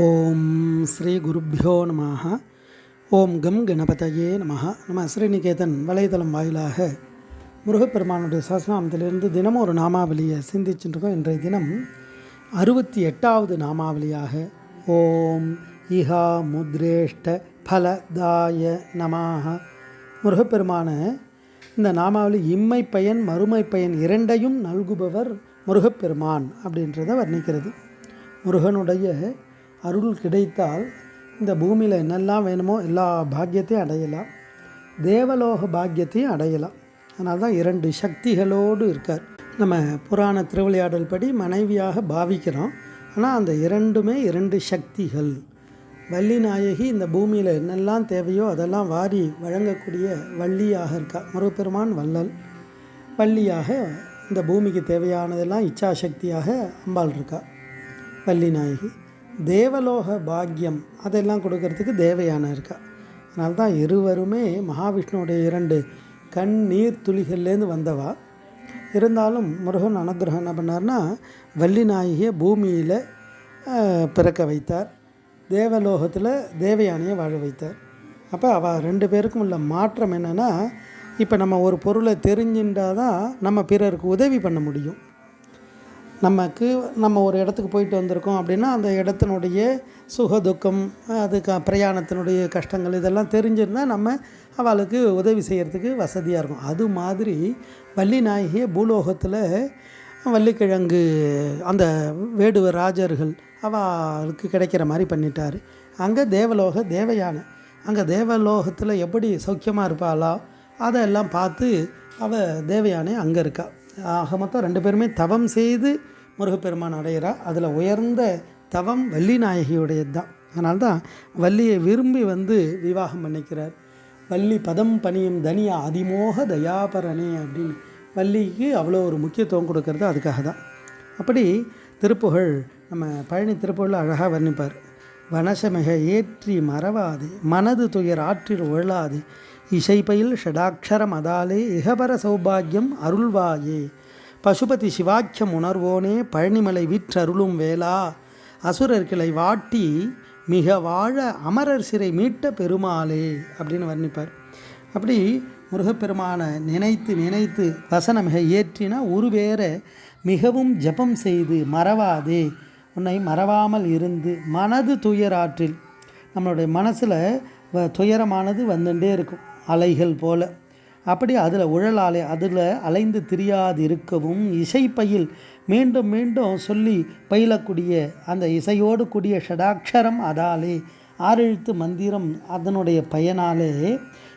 ஓம் ஸ்ரீ குருப்பியோ நம ஓம் கம் கணபதையே நம நம்ம ஸ்ரீநிகேதன் வலைதளம் வாயிலாக முருகப்பெருமானுடைய சஸ்நாமத்திலிருந்து தினமும் ஒரு நாமாவளியை சிந்திச்சுட்டு இன்றைய தினம் அறுபத்தி எட்டாவது நாமாவளியாக ஓம் இஹா முத்ரேஷ்ட ஃபலதாய நமாக முருகப்பெருமான இந்த நாமாவளி இம்மை பயன் மறுமை பயன் இரண்டையும் நல்குபவர் முருகப்பெருமான் அப்படின்றத வர்ணிக்கிறது. முருகனுடைய அருள் கிடைத்தால் இந்த பூமியில் என்னெல்லாம் வேணுமோ எல்லா பாக்கியத்தையும் அடையலாம். தேவலோக பாக்கியத்தையும் அடையலாம். அதனால தான் இரண்டு சக்திகளோடு இருக்கார். நம்ம புராண திருவிளையாடல் படி மனைவியாக பாவிக்கிறோம். ஆனால் அந்த இரண்டுமே இரண்டு சக்திகள். வள்ளி நாயகி இந்த பூமியில் என்னெல்லாம் தேவையோ அதெல்லாம் வாரி வழங்கக்கூடிய வள்ளியாக இருக்கா? முருகப்பெருமான் வள்ளல் வள்ளியாக இந்த பூமிக்கு தேவையானதெல்லாம் இச்சாசக்தியாக அம்பாள் இருக்கா. வள்ளி நாயகி தேவலோக பாக்கியம் அதெல்லாம் கொடுக்கறதுக்கு தேவையான இருக்கா. அதனால தான் இருவருமே மகாவிஷ்ணுவுடைய இரண்டு கண் நீர் துளிகள்லேருந்து வந்தவா. இருந்தாலும் முருகன் அனுகிரகம் என்ன பண்ணார்னா வள்ளி நாயகியை பூமியில் பிறக்க வைத்தார். தேவலோகத்தில் தேவயானையை வாழ வைத்தார். அப்போ அவள் ரெண்டு பேருக்கும் உள்ள மாற்றம் என்னென்னா இப்போ நம்ம ஒரு பொருளை தெரிஞ்சுட்டால் தான் நம்ம பிறருக்கு உதவி பண்ண முடியும். நமக்கு நம்ம ஒரு இடத்துக்கு போயிட்டு வந்திருக்கோம் அப்படின்னா அந்த இடத்தினுடைய சுக துக்கம் அதுக்கு பிரயாணத்தினுடைய கஷ்டங்கள் இதெல்லாம் தெரிஞ்சிருந்தால் நம்ம அவளுக்கு உதவி செய்கிறதுக்கு வசதியாக இருக்கும். அது மாதிரி வள்ளி நாயகியை பூலோகத்தில் வள்ளிக்கிழங்கு அந்த வேடுவ ராஜர்கள் அவளுக்கு கிடைக்கிற மாதிரி பண்ணிட்டார். அங்கே தேவலோக தேவயானை. அங்கே தேவலோகத்தில் எப்படி சௌக்கியமாக இருப்பாளோ அதெல்லாம் பார்த்து அவள் தேவயானை அங்கே இருக்கா. ஆக மொத்தம் ரெண்டு பேருமே தவம் செய்து முருகப்பெருமான் அடையிறா. அதில் உயர்ந்த தவம் வள்ளி நாயகியுடையது தான் அதனால தான் வள்ளியை விரும்பி வந்து விவாகம் பண்ணிக்கிறார். வள்ளி பதம் பணியும் தனியா அதிமோக தயாபரணே அப்படின்னு வள்ளிக்கு அவ்வளோ ஒரு முக்கியத்துவம் கொடுக்கறது அதுக்காக தான். அப்படி திருப்புகழ் நம்ம பழனி திருப்புகழில் அழகாக வர்ணிப்பார். வனசமிக ஏற்றி மறவாதே மனது துயர் ஆற்றில் உழலாதே இசைப்பையில் ஷடாட்சரம் அதாலே இகபர சௌபாகியம் அருள்வாயே. பசுபதி சிவாக்கியம் உணர்வோனே பழனிமலை விற்றருளும் வேளா. அசுரர் கிளை வாட்டி மிக வாழ அமரர் சிறை மீட்ட பெருமாளே அப்படின்னு வர்ணிப்பார். அப்படி முருகப்பெருமானை நினைத்து நினைத்து வசனமிக ஏற்றினா உருவேற மிகவும் ஜெபம் செய்து மறவாதே. உன்னை மறவாமல் இருந்து மனது துயராற்றில் நம்மளுடைய மனசில் வ- துயரமானது வந்துட்டே இருக்கும் அலைகள் போல. அப்படி அதில் உழலாலே அதில் அலைந்து திரியாது இருக்கவும் இசைப்பையில் மீண்டும் மீண்டும் சொல்லி பயிலக்கூடிய அந்த இசையோடு கூடிய ஷடாட்சரம் அதாலே ஆறெழுத்து மந்திரம் அதனுடைய பயனாலே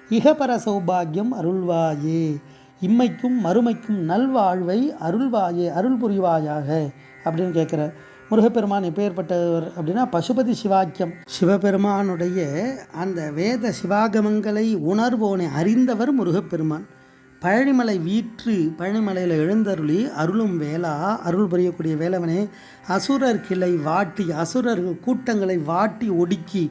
இகபர சௌபாகியம் அருள்வாயே. இம்மைக்கும் மறுமைக்கும் நல்வாழ்வை அருள்வாயே அருள் புரிவாயாக அப்படின்னு கேட்குறார். முருகப்பெருமான் எப்பேற்பட்டவர் அப்படின்னா பசுபதி சிவாக்கியம். சிவபெருமானுடைய அந்த வேத சிவாகமங்களை உணர்வோனை அறிந்தவர் முருகப்பெருமான். பழனிமலை வீற்று பழனிமலையில் எழுந்தருளி அருளும் வேளா அருள் புரியக்கூடிய வேலவனே அசுரர் கிளை வாட்டி அசுரர் கூட்டங்களை வாட்டி ஒடுக்கி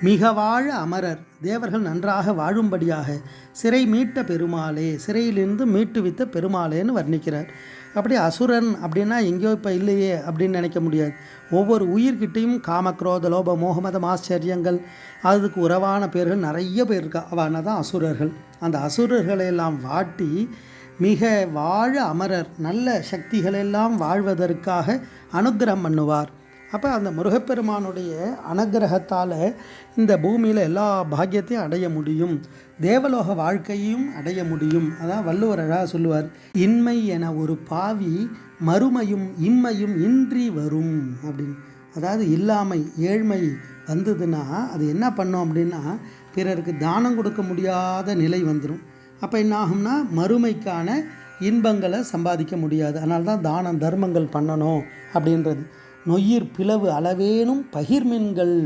மிக வாழ அமரர் தேவர்கள் நன்றாக வாழும்படியாக சிறை மீட்ட பெருமாளே சிறையிலிருந்து மீட்டுவித்த பெருமாளேன்னு வர்ணிக்கிறார். அப்படி அசுரன் அப்படின்னா எங்கேயோ இப்போ இல்லையே அப்படின்னு நினைக்க முடியாது. ஒவ்வொரு உயிர்கிட்டையும் காமக்ரோத லோப மோகமதம் ஆச்சரியங்கள் அதுக்கு உறவான பேர்கள் நிறைய பேர் இருக்கா. அவன தான் அசுரர்கள். அந்த அசுரர்களை எல்லாம் வாட்டி மிக வாழ அமரர் நல்ல சக்திகளெல்லாம் வாழ்வதற்காக அனுக்கிரகம் பண்ணுவார். அப்போ அந்த முருகப்பெருமானுடைய அனுக்கிரகத்தால் இந்த பூமியில் எல்லா பாக்கியத்தையும் அடைய முடியும். தேவலோக வாழ்க்கையும் அடைய முடியும். அதான் வள்ளுவர் அழகா சொல்லுவார். இன்மை என ஒரு பாவி மறுமையும் இம்மையும் இன்றி வரும் அப்படின்னு. அதாவது இல்லாமை ஏழ்மை வந்ததுன்னா அது என்ன பண்ணும் அப்படின்னா பிறருக்கு தானம் கொடுக்க முடியாத நிலை வந்துடும் அப்போ என்ன ஆகும்னா மறுமைக்கான இன்பங்களை சம்பாதிக்க முடியாது. அதனால தான் தானம் தர்மங்கள் பண்ணணும் அப்படின்றது. நொய்யிர் பிளவு அளவேனும் பகிர்மின்கள்.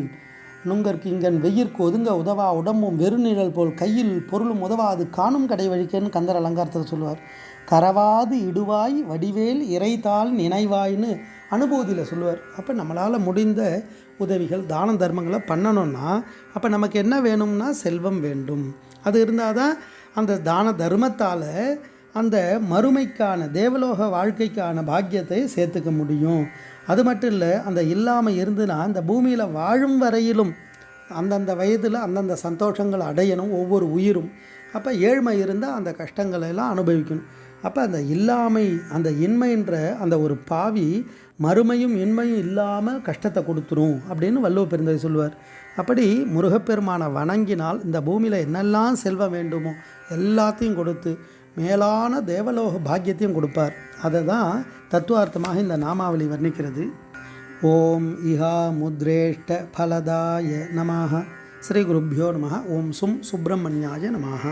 நுங்கற்கிங்கன் வெயிற்கு ஒதுங்க உதவா உடம்பும் வெறுநிழல் போல் கையில் பொருளும் உதவாது காணும் கடை வழிக்கேன்னு கந்தர் அலங்காரத்தில் சொல்லுவார் கரவாது இடுவாய் வடிவேல் இறைத்தால் நினைவாய்ன்னு அனுபூதியில் சொல்லுவார். அப்போ நம்மளால் முடிந்த உதவிகள் தான தர்மங்களை பண்ணணும்னா அப்போ நமக்கு என்ன வேணும்னா செல்வம் வேண்டும். அது இருந்தால் தான் அந்த தான தர்மத்தால் அந்த மறுமைக்கான தேவலோக வாழ்க்கைக்கான பாக்கியத்தை சேர்த்துக்க முடியும். அது மட்டும் இல்லை அந்த இல்லாமல் இருந்துன்னா அந்த பூமியில் வாழும் வரையிலும் அந்தந்த வயதில் அந்தந்த சந்தோஷங்கள் அடையணும் ஒவ்வொரு உயிரும். அப்போ ஏழ்மை இருந்தால் அந்த கஷ்டங்களை எல்லாம் அனுபவிக்கணும். அப்போ அந்த இல்லாமை அந்த இன்மைன்ற அந்த ஒரு பாவி மறுமையும் இன்மையும் இல்லாமல் கஷ்டத்தை கொடுத்துரும் அப்படின்னு வள்ளுவ பெருந்தகை சொல்லுவார். அப்படி முருகப்பெருமானை வணங்கினால் இந்த பூமியில் என்னெல்லாம் செல்வம் வேண்டுமோ எல்லாத்தையும் கொடுத்து மேலான தேவலோக பாக்கியத்தையும் கொடுப்பார். அதை தான் தத்துவார்த்தமாக இந்த நாமாவளி வர்ணிக்கிறது. ஓம் இஹா முத்ரேஷ்ட ஃபலதாய நமாக ஸ்ரீ குருப்பியோ நமः ஓம் சும் சுப்பிரமணியாய நமாக